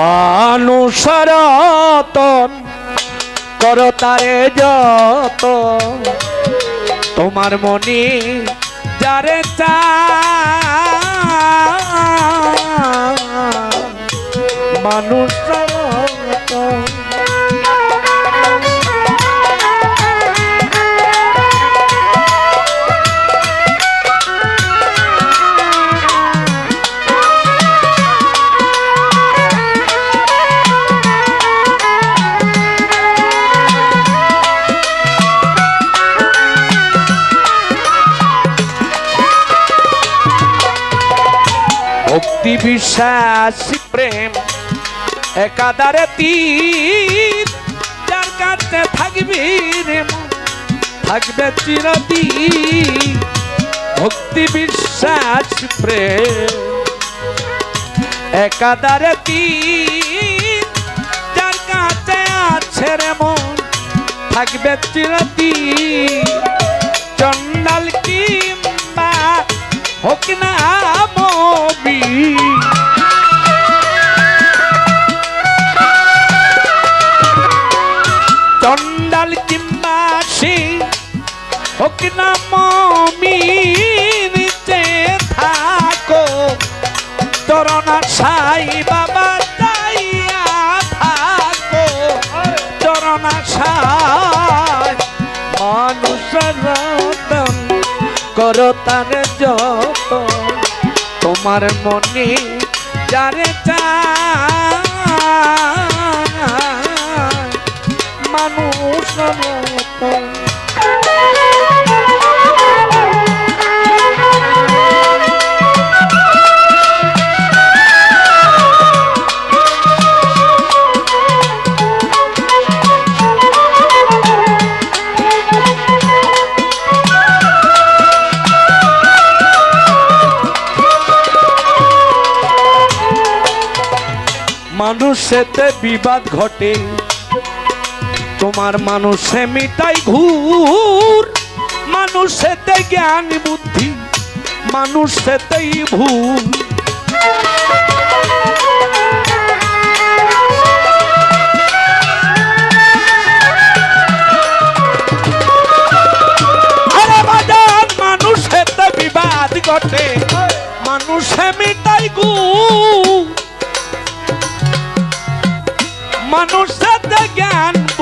মানুষরতন করো তারে যত তোমার মনি যারে চা মানুষ বিশ্বাস প্রেম একাদারে তীর, যার কাছে থাকবি রে থাকবে চিরদিন ভক্তি বিশ্বাস প্রেম। একাদারে তীর, যার কাছে আছে রে মন, থাকবে চিরদিন। চন্ডাল কিংবা হোক না চন্ডাল কিংবা সে হোক না মমি নিচে থাকো। চরণা সাই বাবা যাইয়া থাকো। চরণা সাই, মানুষ করো তার যত তোমার মনে যারে মানুষ মানুষেতে বিবাদ ঘটে। তোমার মানুষে মিটাই ঘুর মানুষেতে জ্ঞান বুদ্ধি মানুষেতেই ভুল।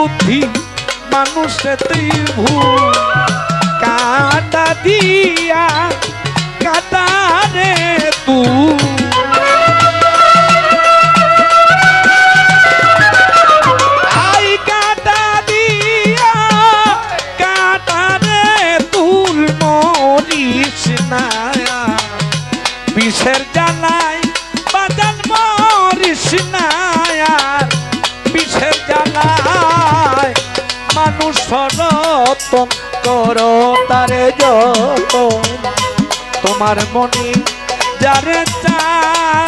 বুদ্ধি মানুষেতে ভুল। কাটা দিয়া কাটা রে তুই। আই কাটা দিয়া কাটা রে তুল মরিস না বিষের জ্বালায় বাজান মরিস না। রতন করো তারে যত তোমার মনি যারে চায়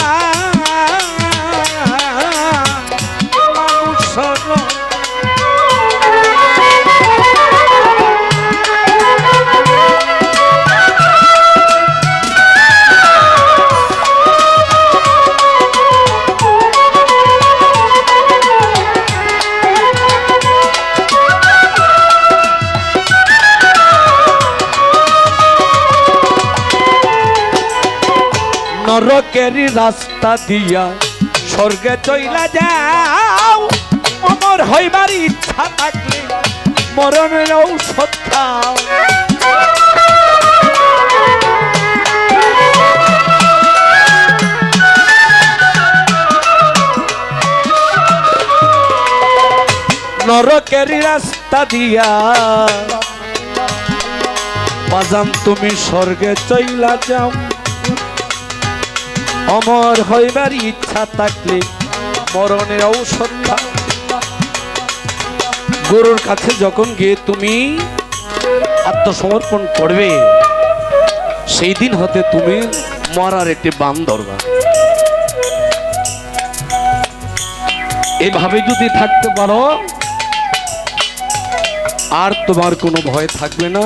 নরকেরই রাস্তা দিয়া স্বর্গে চইলা যাও। অমর হইবার ইচ্ছা থাকলে মরণের ঔষধ খাও। নরকেরই রাস্তা দিয়া বাজান তুমি স্বর্গে চইলা যাও। অমর হইবার ইচ্ছা থাকলে মরণের ঔষধ। গুরুর কাছে যখন গিয়ে তুমি আত্মসমর্পণ করবে, সেই দিন হতে তুমি মরার একটি বাম ধরবা এভাবে যদি থাকতে পারো, আর তোমার কোনো ভয় থাকবে না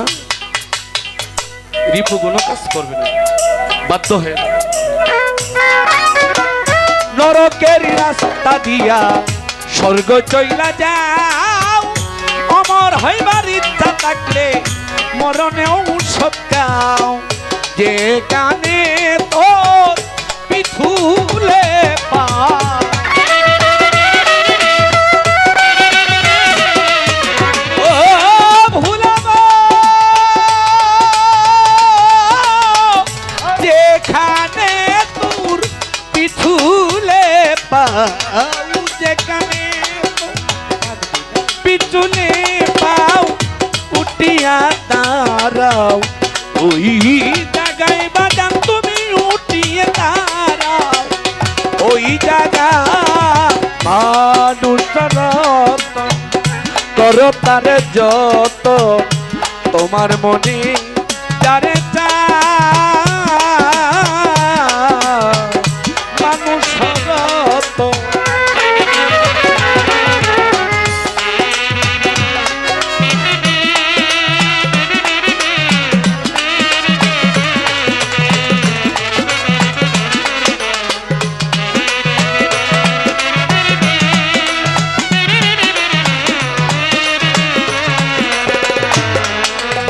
রিপু কোনো কাজ করবে না বাধ্য হয়ে। নরকের রাস্তা দিয়া স্বর্গ চইলা যাও। অমর হইবার ইচ্ছা থাকলে মরণেও গাও। যে কানে তোর যেখানে পিছুলে পাও উঠিয়া দাঁড়াও ওই জায়গায় বাজান তুমি উঠিয়ে দাঁড়াও ওই জায়গা মানুষ করো তারে যত তোমার মনে যারে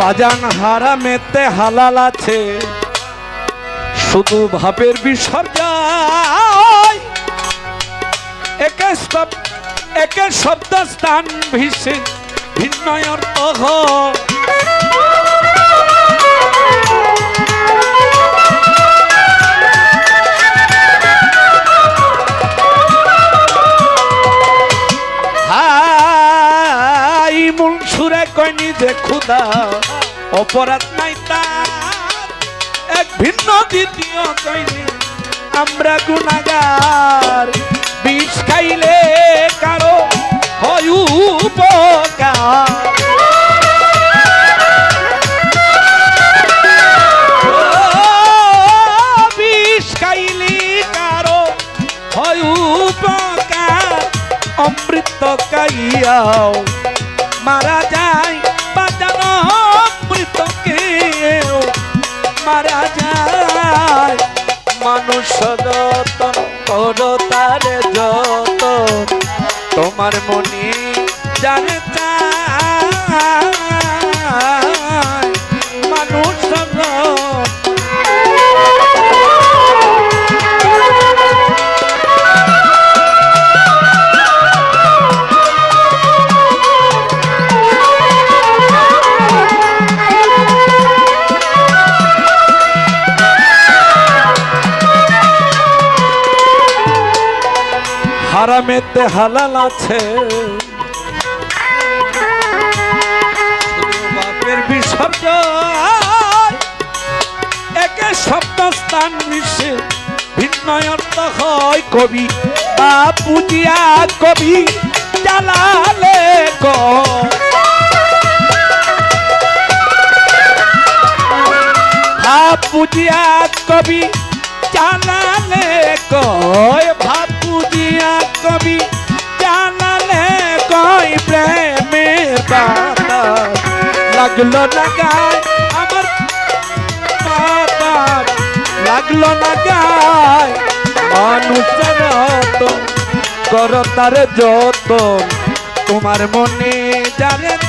বাজান হারামেতে হালাল আছে। শুধু ভাবের বিসর্জন একে একে শব্দ স্থান ভিসে ভিন্ন অর্থ অপরাধ নাই তার। এক ভিন্ন দ্বিতীয় কয়নি আমরা গুণাগার। বিষ খাইলে কারও হয় অমৃত কাইয়াও মারা যায় মারা যায়। মানুষ যতন করো তার যত। তোমার মনি জানে হারামেতে হালাল আছে। বাপের একে শব্দ স্থান মিশে ভিন্ন অর্থ হয় কবি। বাপুজিয়া কবি চালালে কয় ভাপুজিয়া কবি জানালে কয় ভাপুজিয়া কবি জানালে কয় প্রেমের বাতা লাগল না গায় আমার লাগল না গায় মানুষের কর যত তোমার মনে যারে